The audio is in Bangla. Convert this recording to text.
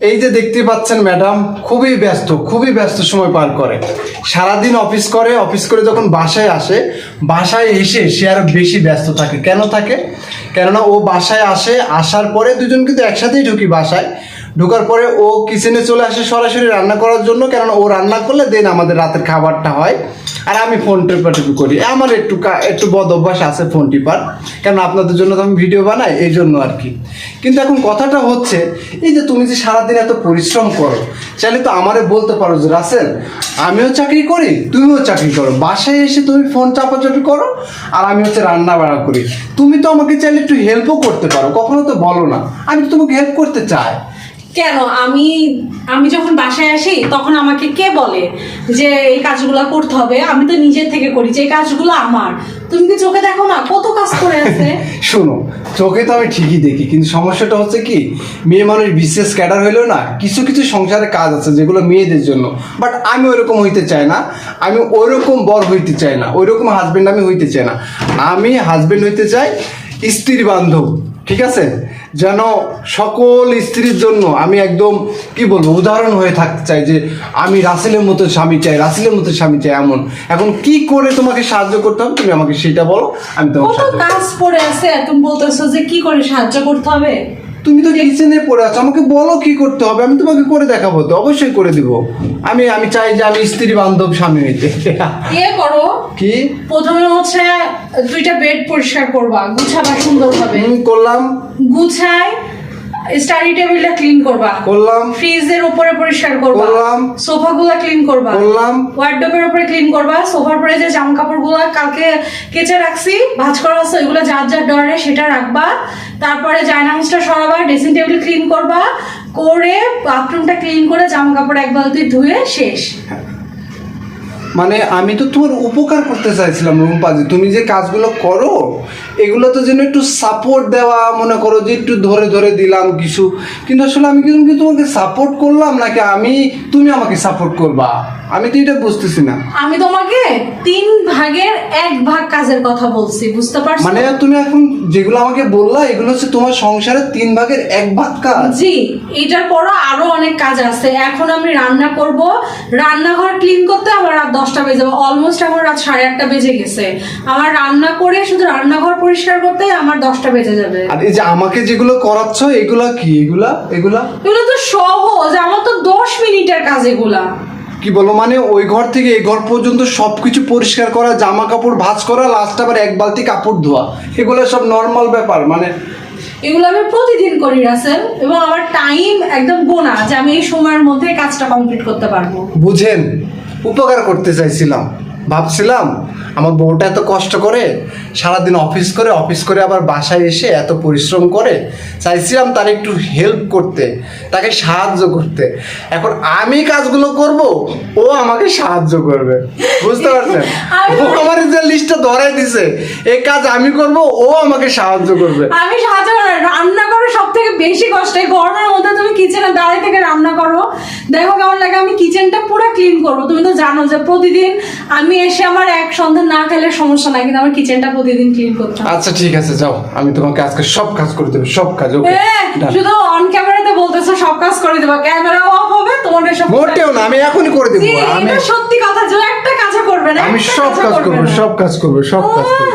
এই যে দেখতে পাচ্ছেন ম্যাডাম, খুবই ব্যস্ত খুবই ব্যস্ত সময় পার করে। সারাদিন অফিস করে অফিস করে যখন বাসায় আসে, বাসায় এসে সে আরও বেশি ব্যস্ত থাকে। কেন থাকে? কেননা ও বাসায় আসে, আসার পরে দুজন কিন্তু একসাথেই ঢুকি বাসায়। ঢোকার পরে ও কিচেনে চলে আসে সরাসরি রান্না করার জন্য, কেননা ও রান্না করলে দেন আমাদের রাতের খাবারটা হয়। আর আমি ফোন টেপাটেপি করি। আমার একটু একটু বদ অভ্যাস আছে ফোন টিপার। কারণ আপনাদের জন্য তো আমি ভিডিও বানাই, এই জন্য আর কি। কিন্তু এখন কথাটা হচ্ছে, এই যে তুমি যে সারাদিন এত পরিশ্রম করো, চাইলে তো আমারে বলতে পারো যে, রাসেল, আমিও চাকরি করি, তুমিও চাকরি করো। বাসায় এসে তুমি ফোন চাপাচাপি করো, আর আমি হচ্ছে রান্না বাড়া করি। তুমি তো আমাকে চাইলে একটু হেল্পও করতে পারো, কখনো তো বলো না। আমি তো তোমাকে হেল্প করতে চাই। কেন? আমি আমি যখন বাসায় আসি, তখন আমাকে কে বলে যে এই কাজগুলো করতে হবে? আমি তো নিজের থেকে করি যে এই কাজগুলো আমার। তুমি কি চোখে দেখো না? কত কাজ করে আছে। শোনো, চোখে তো আমি ঠিকই দেখি, কিন্তু সমস্যাটা হচ্ছে কি, মেয়ে মানুষ বিশেষ ক্যাডার হইলেও না, কিছু কিছু সংসারে কাজ আছে যেগুলো মেয়েদের জন্য। বাট আমি ওইরকম হইতে চাই না। আমি ওইরকম বর হইতে চাই না। ওইরকম হাজবেন্ড আমি হইতে চাই না। আমি হাজবেন্ড হইতে চাই স্ত্রীর বান্ধব। ঠিক আছে? যেন সকল স্ত্রীর জন্য আমি একদম কি বলব উদাহরণ হয়ে থাকতে চাই যে আমি রাসেলের মতো স্বামী চাই রাসেলের মতো স্বামী চাই এমন। এখন কি করে তোমাকে সাহায্য করতে হবে? তুমি আমাকে সেটা বলো আমি তোমাকে। কাজ পড়ে আছে তুমি বলতেছো যে কি করে সাহায্য করতে হবে? তুমি তো কিচেনে পড়ে আছো আমাকে বলো কি করতে হবে? আমি তোমাকে করে দেখাবো তো অবশ্যই করে দিব। আমি আমি চাই যে আমি স্ত্রী বান্ধব স্বামী হইতে। ইয়ে করো কি? প্রথমে হচ্ছে দুইটা বেড পরিষ্কার করবা গুছাবা সুন্দরভাবে। ভাবে করলাম। গুছাই স্টাডি টেবিলটা ক্লিন করবা। করলাম। ফ্রিজের উপরে পরিষ্কার করবা। করলাম। সোফাগুলো ক্লিন করবা। করলাম। ওয়ার্ডরোবের উপরে ক্লিন করবা। সোফার পরে যে জামা কাপড়গুলো কালকে কেচে রাখছি ভাঁজ করা আছে ওইগুলো যার যার ডরে সেটা রাখবা। তারপরে জায়নামাজটা সরাবা ড্রেসিং টেবিল ক্লিন করবা। করে বাথরুমটা ক্লিন করে জামা কাপড় এক বালতি ধুয়ে শেষ। মানে আমি তো তোমার উপকার করতে চাইছিলাম রুম্পাজি, তুমি যে কাজগুলো করো, এগুলো তো যেন একটু সাপোর্ট দেওয়া, মনে করো যে একটু ধরে ধরে দিলাম কিছু। কিন্তু আসলে আমি কিন্তু তোমাকে সাপোর্ট করলাম, নাকি আমি, তুমি আমাকে সাপোর্ট করবা? আমি তো এটা বুঝতেছি না। আমি তোমাকে তিন ভাগের এক ভাগ কাজের কথা বলছি বুঝতে পারছ? মানে তুমি এখন যেগুলো আমাকে বললা এগুলো হচ্ছে তোমার সংসারের তিন ভাগের এক ভাগ কাজ। জি এটার পরও আরও অনেক কাজ আছে। এখন আমি রান্না করব রান্নাঘর ক্লিন করতে আমার রাত দশটা বেজে যাবে। অলমোস্ট আমার রাত সাড়ে আটটা বেজে গেছে। আমার রান্না করে শুধু রান্নাঘর পরিষ্কার করতে আমার দশটা বেজে যাবে। আর এই যে আমাকে যেগুলো করাচ্ছ এগুলা কি? এগুলা? এগুলা? এগুলো তো সহজ আমার তো দশ মিনিটের কাজ এগুলা। কি বলো মানে ওই ঘর থেকে এই ঘর পর্যন্ত সব কিছু পরিষ্কার করা জামা কাপড় ভাঁজ করা লাস্ট আবার এক বালতি কাপড় ধোয়া। এগুলো সব নর্মাল ব্যাপার মানে এগুলো আমি প্রতিদিন করি রাসেল এবং আমার টাইম একদম গোনা যে আমি এই সময়ের মধ্যে কাজটা কমপ্লিট করতে পারব। বুঝেন উপকার করতে চাইছিলাম। ভাবছিলাম আমার বউটা এত কষ্ট করে সারাদিন অফিস করে অফিস করে আবার বাসায় এসে এত পরিশ্রম করে চাইছিলাম তার একটু হেল্প করতে তাকে সাহায্য করতে। এখন আমি কাজগুলো করব ও আমাকে সাহায্য করবে বুঝতে পারছেন ও আমার যে লিস্টটা ধরাই দিছে এই কাজ আমি করব ও আমাকে সাহায্য করবে আমি সাহায্য। রান্না করো সব থেকে বেশি কষ্ট এই গরমের মধ্যে তুমি কিচেনে দাঁড়িয়ে থেকে রান্না করো। দেখো কেমন লাগে আমি কিচেনটা পুরো ক্লিন করব। তুমি তো জানো যে প্রতিদিন আমি এসে আমার এক সন্ধ্যা না খেলে সমস্যা নাই কিন্তু আমার কিচেনটা প্রতিদিন ক্লিন করতে আচ্ছা ঠিক আছে যাও। আমি তোমাকে আজকে সব কাজ করে দেবো সব কাজ ওকে শুধু অন ক্যামেরাতে বলতেছো সব কাজ করে দেবো। ক্যামেরা অফ হবে তোমার সব মোটেও না আমি এখনই করে দেবো। আমি সত্যি কথা যে একটা কাজও করবে না আমি সব কাজ করবে সব কাজ করব সব কাজ করব।